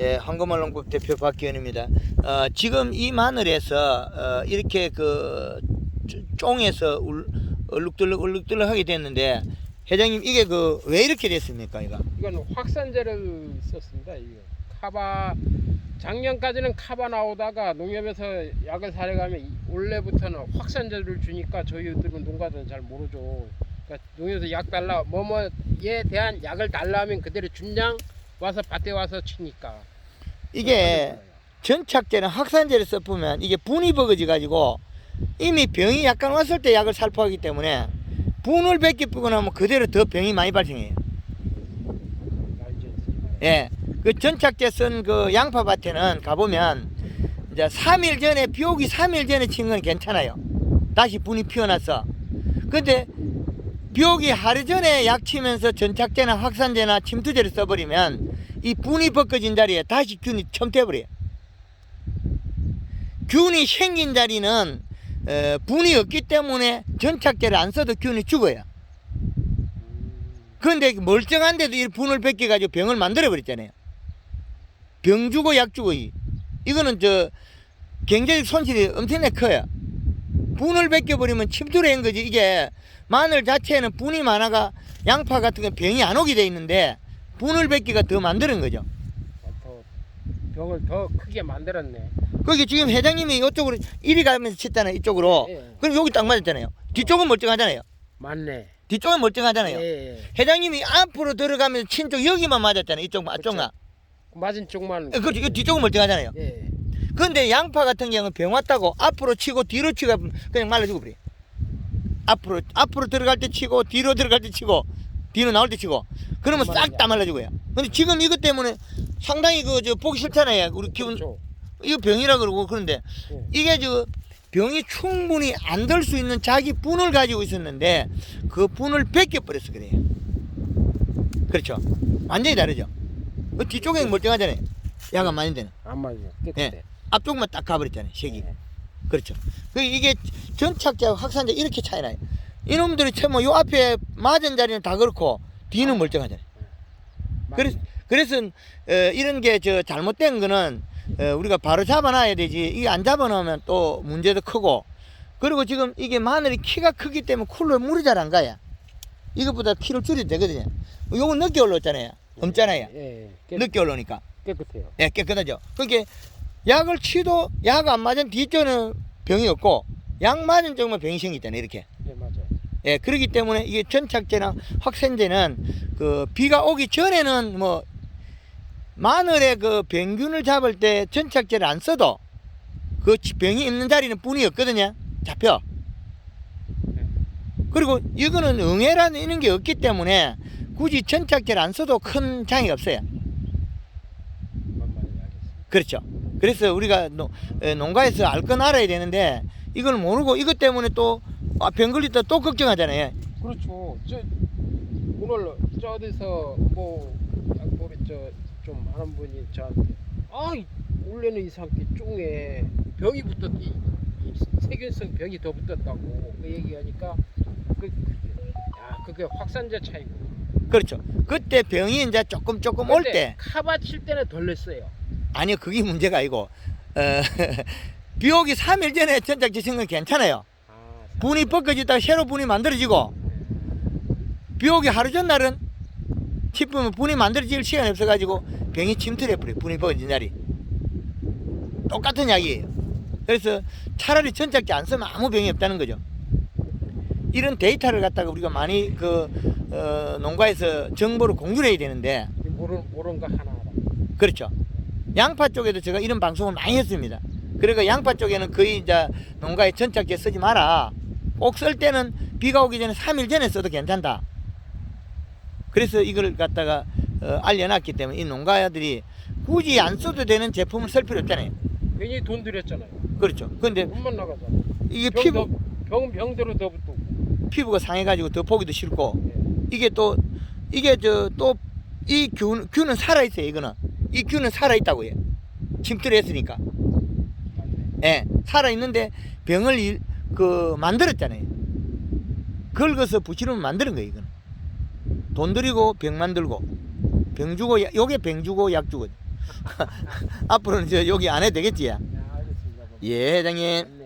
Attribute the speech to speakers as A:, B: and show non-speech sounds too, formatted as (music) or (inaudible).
A: 예, 황금알농국 대표 박기현입니다. 어, 지금 이 마늘에서 어, 이렇게 그 쫑- 쫑에서 울, 얼룩덜룩 얼룩덜룩 하게 됐는데 회장님 이게 그 왜 이렇게 됐습니까 이거?
B: 이건 확산제를 썼습니다. 이거 카바 작년까지는 카바 나오다가 농협에서 약을 사려 가면 이- 올해부터는 확산제를 주니까 저희들은 농가들은 잘 모르죠. 그러니까 농협에서 약 달라 뭐뭐에 대한 약을 달라 하면 그대로 준량 와서 밭에 와서 치니까
A: 이게 전착제는 확산제를 써보면 이게 분이 버거지 가지고 이미 병이 약간 왔을 때 약을 살포하기 때문에 분을 뱉게 뿌고 나면 그대로 더 병이 많이 발생해요. 예. 그 전착제 쓴 그 양파 밭에는 가보면 이제 3일 전에 비 오기 3일 전에 친 건 괜찮아요. 다시 분이 피어났어. 근데 비 오기 하루 전에 약 치면서 전착제나 확산제나 침투제를 써버리면 이 분이 벗겨진 자리에 다시 균이 첨태버려요. 균이 생긴 자리는 어, 분이 없기 때문에 전착제를 안 써도 균이 죽어요.
B: 음,
A: 그런데 멀쩡한데도 이 분을 벗겨가지고 병을 만들어버렸잖아요. 병 주고 약 주고 이. 이거는 저 경제적 손실이 엄청나게 커요. 분을 벗겨버리면 침투를 한 거지. 이게 마늘 자체에는 분이 많아가 양파 같은 건 병이 안 오게 돼 있는데 분을 벗기가 더 만드는 거죠.
B: 더 병을 더 크게 만들었네.
A: 거기 지금 회장님이 이쪽으로 이리 가면서 쳤잖아요. 이쪽으로.
B: 예.
A: 그럼 여기 딱 맞았잖아요. 뒤쪽은 멀쩡하잖아요.
B: 맞네.
A: 뒤쪽은 멀쩡하잖아요.
B: 예.
A: 회장님이 앞으로 들어가면서 친 쪽 여기만 맞았잖아요. 이쪽 앞쪽만.
B: 맞은 쪽만.
A: 그 뒤쪽은 멀쩡하잖아요.
B: 예.
A: 근데 양파 같은 경우는 병 왔다고 앞으로 치고 뒤로 치고 그냥 말라주고 그래. 앞으로 앞으로 들어갈 때 치고 뒤로 들어갈 때 치고 뒤로 나올 때 치고 그러면 싹 다 말라주고요. 근데 지금 이것 때문에 상당히 그 저 보기 싫잖아요. 우리 기분
B: 그렇죠.
A: 이거 병이라 그러고 그런데
B: 예.
A: 이게 저 병이 충분히 안들수 있는 자기 분을 가지고 있었는데 그 분을 벗겨 버렸어 그래요. 그렇죠. 완전히 다르죠. 그 뒤쪽에 멀쩡하잖아요. 야가 많이 되는.
B: 안 맞아요.
A: 예. 앞쪽만 딱 가버렸잖아요. 색이.
B: 예.
A: 그렇죠. 그 이게 전착제와 확산제 이렇게 차이 나요. 이놈들이 처음 요 앞에 맞은 자리는 다 그렇고 뒤는 멀쩡하잖아요. 그래서 그래서 어, 이런 게 저 잘못된 거는 어, 우리가 바로 잡아놔야 되지. 이게 안 잡아놓으면 또 문제도 크고. 그리고 지금 이게 마늘이 키가 크기 때문에 쿨러 물이 잘 안 가요. 이것보다 키를 줄여도 되거든요. 요건 늦게 올라왔잖아요. 없잖아요.
B: 예. 예. 깨,
A: 늦게 올라오니까.
B: 깨끗해요.
A: 예, 깨끗하죠. 그게 약을 치도 약 안 맞은 뒤쪽은 병이 없고 약 맞은 쪽만 병이 생기잖아요. 이렇게.
B: 예, 맞아요.
A: 예, 그렇기 때문에 이게 전착제나 확산제는 그 비가 오기 전에는 뭐 마늘의 그 병균을 잡을 때 전착제를 안 써도 그 지- 병이 있는 자리는 뿐이 없거든요. 잡혀. 그리고 이거는 응애라는 이런 게 없기 때문에 굳이 전착제를 안 써도 큰 장애가 없어요. 그렇죠. 그래서 우리가 노- 농가에서 알 건 알아야 되는데 이걸 모르고 이것 때문에 또 아, 병 걸렸다 또 걱정하잖아요.
B: 그렇죠. 저 오늘 저 어디서 뭐 약보리 저좀 하는 분이 저한테 아 이- 원래는 이상하게 쫑에 병이 붙었지 이 세균성 병이 더 붙었다고 그 얘기하니까 그, 그, 야 그게 확산제 차이고
A: 그렇죠. 그때 병이 이제 조금 조금 올 때
B: 카바 칠 때는 덜 냈어요
A: 아니요 그게 문제가 아니고 어, 비 오기 3일 전에 전작지 쓴건 괜찮아요.
B: 아
A: 분이 벗겨지다가 새로 분이 만들어지고 비 오기 하루 전날은 싶으면 분이 만들어질 시간이 없어가지고 병이 침투해 버려요. 분이 벗겨진 자리. 똑같은 약이에요. 그래서 차라리 전작제 안 쓰면 아무 병이 없다는 거죠. 이런 데이터를 갖다가 우리가 많이 그 어, 농가에서 정보를 공유를 해야 되는데
B: 모르는 모르는 거 하나 알아
A: 그렇죠. 양파 쪽에도 제가 이런 방송을 많이 했습니다. 그러니까 양파 쪽에는 거의 이제 농가에 전착제 쓰지 마라. 꼭 쓸 때는 비가 오기 전에 3일 전에 써도 괜찮다. 그래서 이걸 갖다가 어, 알려놨기 때문에 이 농가들이 굳이 안 써도 되는 제품을 쓸 필요 없잖아요.
B: 괜히 돈 들였잖아요
A: 그렇죠. 근데
B: 돈만 나가잖아
A: 이게
B: 병,
A: 피부,
B: 더, 병 병대로 더 붙고
A: 피부가 상해가지고 더 보기도 싫고
B: 예.
A: 이게 또 이게 저 또 이 균, 균은 살아 있어요 이거는 이 균은 살아있다고 해요 침투를 했으니까. 예, 살아있는데 병을 일, 그 만들었잖아요. 긁어서 부치르면 만드는 거예요, 이거는. 돈 들이고 병 만들고 병 주고 약- 요게 병 주고 약 주고 (laughs) 앞으로는 저 여기 안 해도 되겠지?
B: 네, 알겠습니다. 그럼.
A: 예, 회장님.
B: 네.